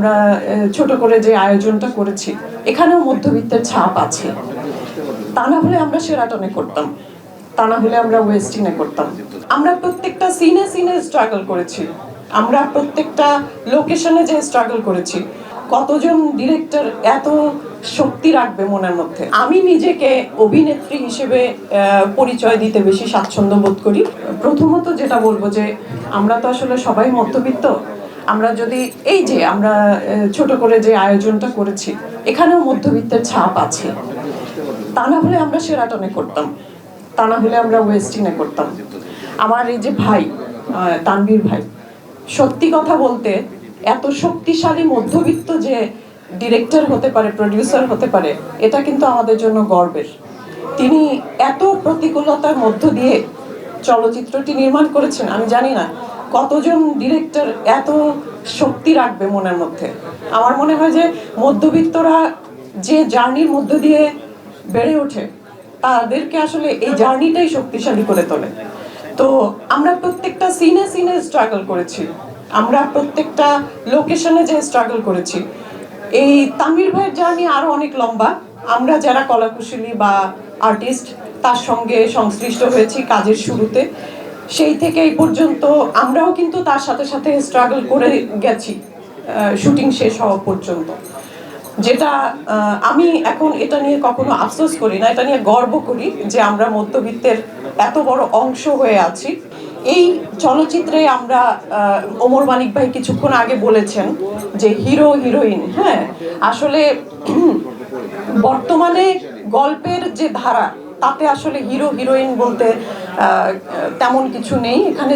আমরা ছোট করে যে আয়োজনটা করেছি, এখানেও মধ্যবিত্তের ছাপ আছে। তা না হলে আমরা সেরাটনে করতাম, তা না হলে আমরা ওয়েস্টিনে করতাম। আমরা প্রত্যেকটা সিনে সিনে স্ট্রাগল করেছি। আমরা প্রত্যেকটা লোকেশনে যে স্ট্রাগল করেছি। কতজন ডিরেক্টর এত শক্তি রাখবে মনের মধ্যে? আমি নিজেকে অভিনেত্রী হিসেবে পরিচয় দিতে বেশি স্বাচ্ছন্দ্য বোধ করি। প্রথমত যেটা বলব যে, আমরা তো আসলে সবাই মধ্যবিত্ত। আমরা যদি এই যে আমরা ছোট করে যে আয়োজনটা করেছি এখানেও মধ্যবিত্তের ছাপ আছে। তা না হলে আমরা সেরাটনে করতাম। তা না হলে আমরা ওয়েস্টিনে করতাম। আমার এই যে ভাই আহ, তানভীর ভাই সত্যি কথা বলতে এত শক্তিশালী মধ্যবিত্ত যে ডিরেক্টর হতে পারে প্রডিউসার হতে পারে এটা কিন্তু আমাদের জন্য গর্বের। তিনি এত প্রতিকূলতার মধ্য দিয়ে চলচ্চিত্রটি নির্মাণ করেছেন আমি জানি না। কতজন ডিরেক্টর এত শক্তি রাখবে মনের মধ্যে? আমার মনে হয় যে মধ্যবিত্তরা যে জার্নির মধ্য দিয়ে বেড়ে ওঠে, তাদেরকে আসলে এই জার্নিটাই শক্তিশালী করে তোলে। তো আমরা প্রত্যেকটা সিনে সিনে স্ট্রাগল করেছি। আমরা প্রত্যেকটা লোকেশনে যে স্ট্রাগল করেছি। এই তামির ভাইয়ের জার্নি আরও অনেক লম্বা। আমরা যারা কলাকুশলী বা আর্টিস্ট তার সঙ্গে সংশ্লিষ্ট হয়েছি কাজের শুরুতে। সেই থেকে এই পর্যন্ত আমরাও কিন্তু তার সাথে সাথে স্ট্রাগল করে গেছি শুটিং শেষ হওয়া পর্যন্ত। যেটা আমি এখন এটা নিয়ে কখনো আফসোস করি না, এটা নিয়ে গর্ব করি যে আমরা মধ্যবিত্তের এত বড় অংশ হয়ে আছি। এই চলচ্চিত্রে আমরা ওমর মানিক ভাই কিছুক্ষণ আগে বলেছেন যে হিরো, হিরোইন হ্যাঁ? আসলে বর্তমানে গল্পের যে ধারা, তাতে আসলে হিরো, হিরোইন বলতে তেমন কিছু নেই। এখানে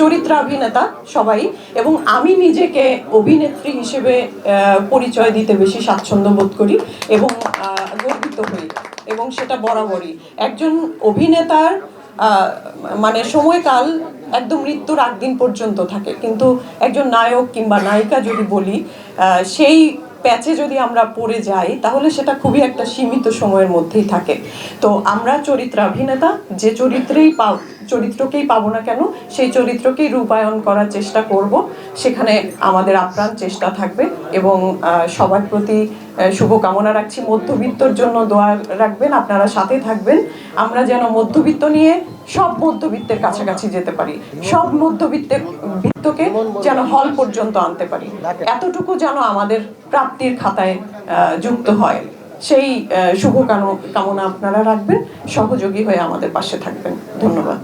চরিত্রাভিনেতা সবাই এবং আমি নিজেকে অভিনেত্রী হিসেবে পরিচয় দিতে বেশি স্বাচ্ছন্দ্য বোধ করি এবং গর্বিত হই এবং সেটা বরাবরই। একজন অভিনেতার মানে সময়কাল একদম মৃত্যুর আগ দিন পর্যন্ত থাকে। কিন্তু একজন নায়ক কিংবা নায়িকা যদি বলি সেই প্যাচে যদি আমরা পড়ে যাই, তাহলে সেটা খুবই একটা সীমিত সময়ের মধ্যেই থাকে। তো আমরা চরিত্রাভিনেতা, যে চরিত্রেই পাও চরিত্রকেই পাবো না কেন, সেই চরিত্রকেই রূপায়ণ করার চেষ্টা করব। সেখানে আমাদের আপ্রাণ চেষ্টা থাকবে এবং সবার প্রতি শুভকামনা রাখছি। মধ্যবিত্তর জন্য দোয়া রাখবেন, আপনারা সাথে থাকবেন। আমরা যেন মধ্যবিত্ত নিয়ে সব মধ্যবিত্তের কাছাকাছি যেতে পারি। সব মধ্যবিত্তের বৃত্তকে যেন হল পর্যন্ত আনতে পারি। এতটুকু যেন আমাদের প্রাপ্তির খাতায় যুক্ত হয়। সেই শুভ কামনা আপনারা রাখবেন, সহযোগী হয়ে আমাদের পাশে থাকবেন। ধন্যবাদ।